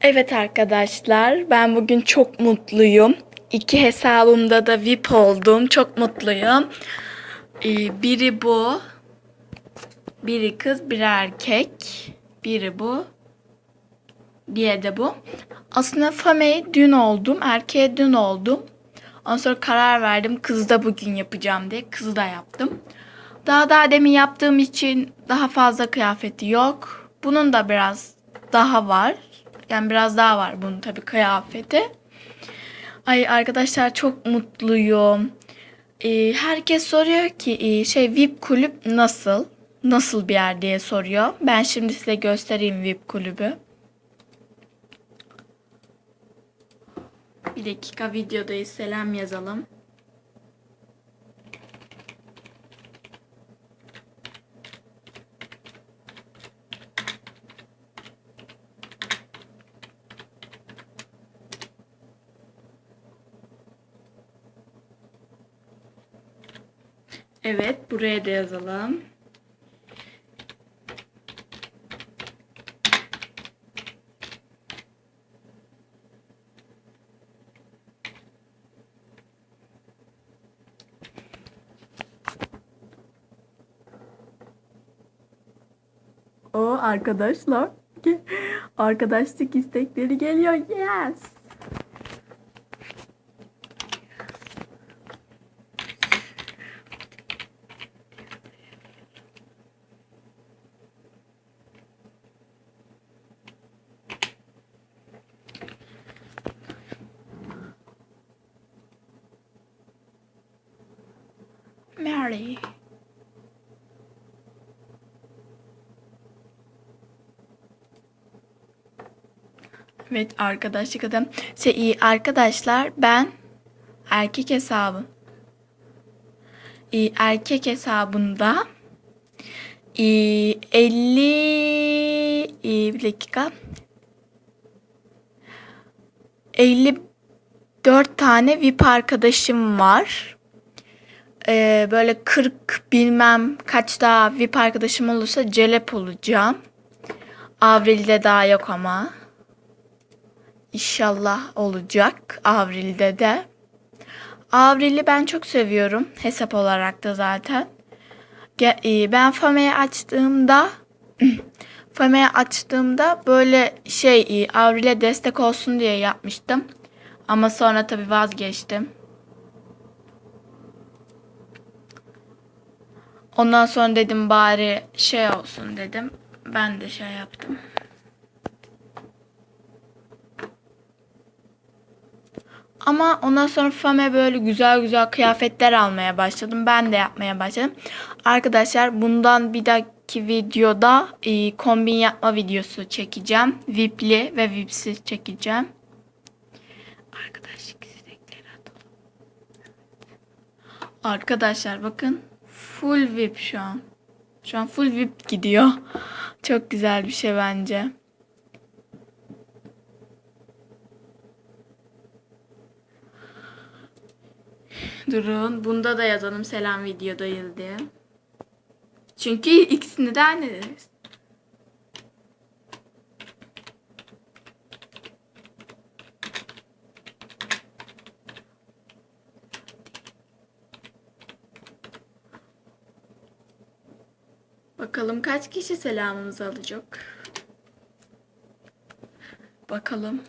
Evet arkadaşlar, ben bugün çok mutluyum. İki hesabımda da VIP oldum. Çok mutluyum. Ee, biri bu. Biri kız, biri erkek. Biri bu. Diğeri de bu. Aslında Fame'ye dün oldum. Erkeğe dün oldum. Ondan sonra karar verdim. Kızı da bugün yapacağım diye. Kızı da yaptım. Daha daha demin yaptığım için daha fazla kıyafeti yok. Bunun da biraz daha var. Yani biraz daha var bunun tabii kıyafeti. Ay arkadaşlar çok mutluyum. Ee, herkes soruyor ki e, şey VIP kulüp nasıl? Nasıl bir yer diye soruyor. Ben şimdi size göstereyim VIP kulübü. Bir dakika videodayız. Selam yazalım. Evet, buraya da yazalım. O arkadaşlar. Arkadaşlık istekleri geliyor. Yes. Mary. Evet arkadaşlık adam. Şey arkadaşlar ben erkek hesabı. Erkek hesabında iyi, 50 iyi, bir dakika 54 tane VIP arkadaşım var. Ee, böyle 40 bilmem kaç daha VIP arkadaşım olursa celep olacağım. Avril'de daha yok ama. İnşallah olacak Avril'de de. Avril'i ben çok seviyorum. Hesap olarak da zaten. E, Ben Fame'yi açtığımda Fame'yi açtığımda böyle şey e, Avril'e destek olsun diye yapmıştım. Ama sonra tabii vazgeçtim. Ondan sonra dedim bari şey olsun dedim. Ben de şey yaptım. Ama ondan sonra Fame böyle güzel güzel kıyafetler almaya başladım. Ben de yapmaya başladım. Arkadaşlar bundan bir dahaki videoda e, kombin yapma videosu çekeceğim. VIP'li ve VIP'siz çekeceğim. Atalım. Arkadaşlar bakın full VIP şu an. Şu an full VIP gidiyor. Çok güzel bir şey bence. Durun. Bunda da yazalım selam videodayız diye. Çünkü ikisini de aynı Bakalım kaç kişi selamımızı alacak. Bakalım.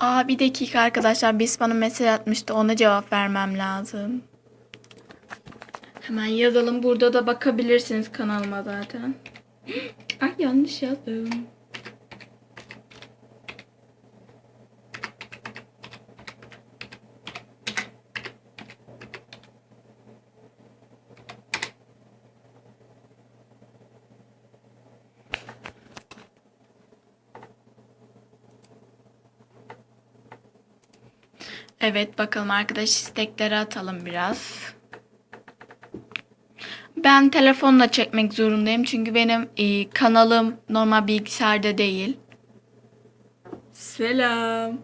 Aa bir dakika arkadaşlar biz bana mesaj atmıştı ona cevap vermem lazım. Hemen yazalım burada da bakabilirsiniz kanalıma zaten. Ay yanlış yazdım. Evet bakalım arkadaş istekleri atalım biraz. Ben telefonla çekmek zorundayım çünkü benim e, kanalım normal bilgisayarda değil. Selam.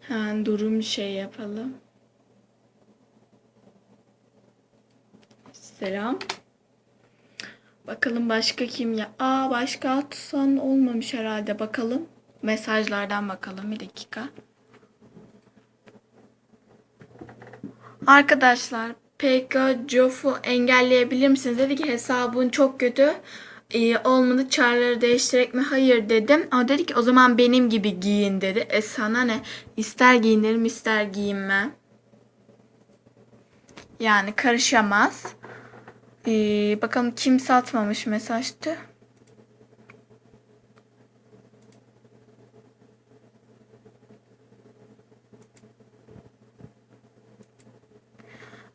Hemen durum şey yapalım. Selam. Bakalım başka kim ya? Aa başka atsan olmamış herhalde. Bakalım. Mesajlardan bakalım bir dakika. Arkadaşlar PK Jof'u engelleyebilir misiniz? Dedi ki hesabın çok kötü. Ee, olmadı çarları değiştirerek mi? Hayır dedim. O dedi ki o zaman benim gibi giyin dedi. E sana ne? İster giyinirim ister giyinmem. Yani karışamaz. Ee, bakalım kim satmamış mesajdı.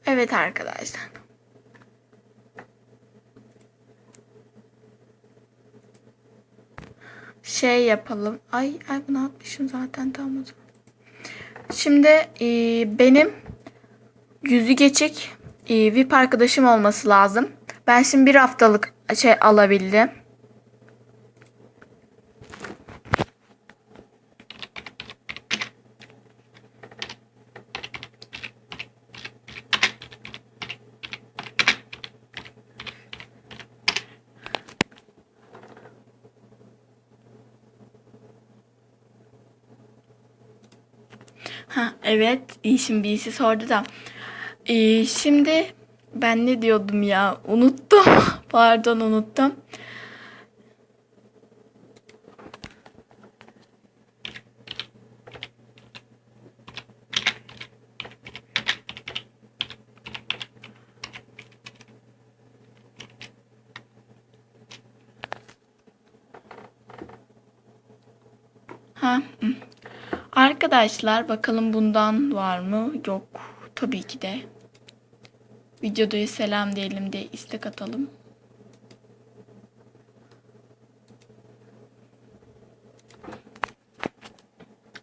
Evet arkadaşlar. Şey yapalım. Ay ay bunu atmışım zaten tam o zaman. Şimdi e, benim yüzü geçik VIP arkadaşım olması lazım. Ben şimdi bir haftalık şey alabildim. Ha evet işin birisi sordu da. Ee, şimdi ben ne diyordum ya unuttum. Pardon unuttum. Ha. Arkadaşlar bakalım bundan var mı? Yok. Tabii ki de. Videoda selam diyelim de istek atalım.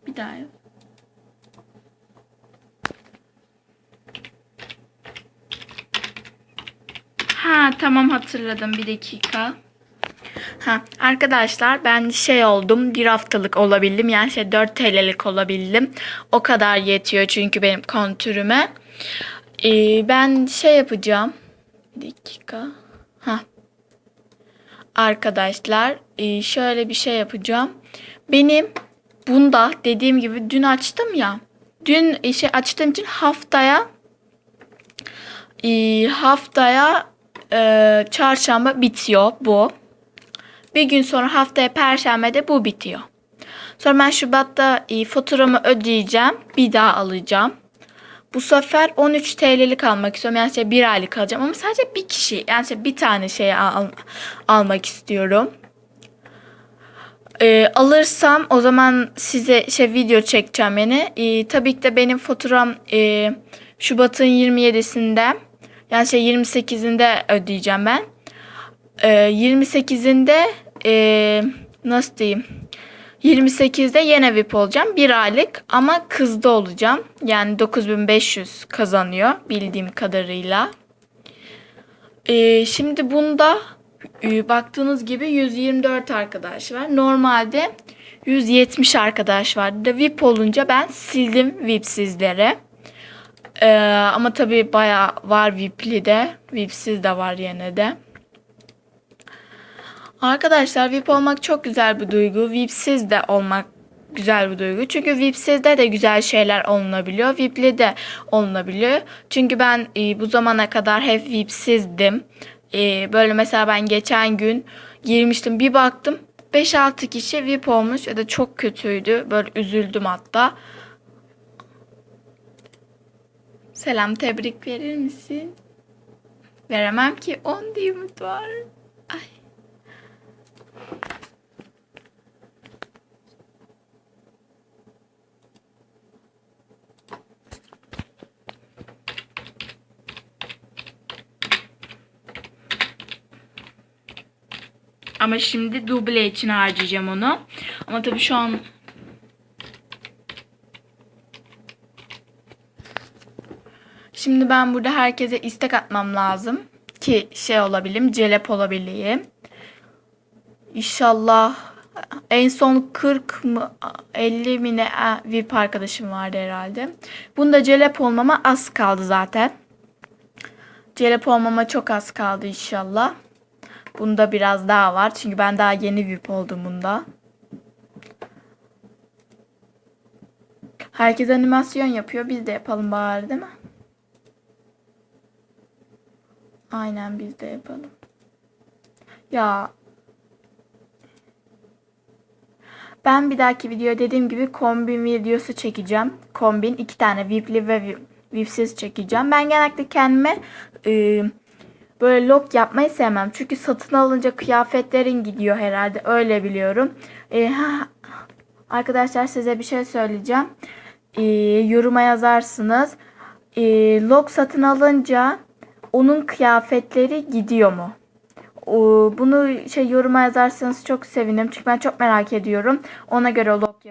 Bir daha yap. Ha tamam hatırladım bir dakika. Ha arkadaşlar ben şey oldum bir haftalık olabildim yani şey 4 TL'lik olabildim. O kadar yetiyor çünkü benim kontürüme. Ee, ben şey yapacağım. Bir dakika. Ha. Arkadaşlar e, şöyle bir şey yapacağım. Benim bunda dediğim gibi dün açtım ya. Dün işe açtığım için haftaya e, haftaya e, çarşamba bitiyor bu. Bir gün sonra haftaya perşembede bu bitiyor. Sonra ben Şubat'ta e, faturamı ödeyeceğim. Bir daha alacağım. Bu sefer 13 TL'lik almak istiyorum. Yani şey bir aylık alacağım ama sadece bir kişi. Yani şey bir tane şey al, almak istiyorum. E, alırsam o zaman size şey video çekeceğim yani. E, tabii ki de benim faturam e, Şubat'ın 27'sinde yani şey 28'inde ödeyeceğim ben. E, 28'inde e, nasıl diyeyim? 28'de yine VIP olacağım. Bir aylık ama kızda olacağım. Yani 9500 kazanıyor bildiğim kadarıyla. Ee, şimdi bunda e, baktığınız gibi 124 arkadaş var. Normalde 170 arkadaş vardı. VIP olunca ben sildim VIP'sizlere. Ee, ama tabii baya var VIP'li de. VIP'siz de var yine de. Arkadaşlar VIP olmak çok güzel bir duygu. VIP'siz de olmak güzel bir duygu. Çünkü VIP'sizde de güzel şeyler olunabiliyor. VIP'li de olunabiliyor. Çünkü ben e, bu zamana kadar hep VIP'sizdim. E, böyle mesela ben geçen gün girmiştim. Bir baktım 5-6 kişi VIP olmuş ya da çok kötüydü. Böyle üzüldüm hatta. Selam tebrik verir misin? Veremem ki 10 diyumut var. Ay. Ama şimdi duble için harcayacağım onu. Ama tabii şu an Şimdi ben burada herkese istek atmam lazım ki şey olabileyim, celep olabileyim. İnşallah en son 40 mı 50 mi ne VIP arkadaşım vardı herhalde. Bunda celep olmama az kaldı zaten. Celep olmama çok az kaldı inşallah. Bunda biraz daha var. Çünkü ben daha yeni VIP oldum bunda. Herkes animasyon yapıyor. Biz de yapalım bari değil mi? Aynen biz de yapalım. Ya ben bir dahaki video dediğim gibi kombin videosu çekeceğim. Kombin iki tane VIP'li ve VIP- VIP'siz çekeceğim. Ben genellikle kendime e, böyle look yapmayı sevmem. Çünkü satın alınca kıyafetlerin gidiyor herhalde. Öyle biliyorum. E, ha, arkadaşlar size bir şey söyleyeceğim. E, yoruma yazarsınız. E, log satın alınca onun kıyafetleri gidiyor mu? O, Bunu şey yoruma yazarsanız çok sevinirim. Çünkü ben çok merak ediyorum. Ona göre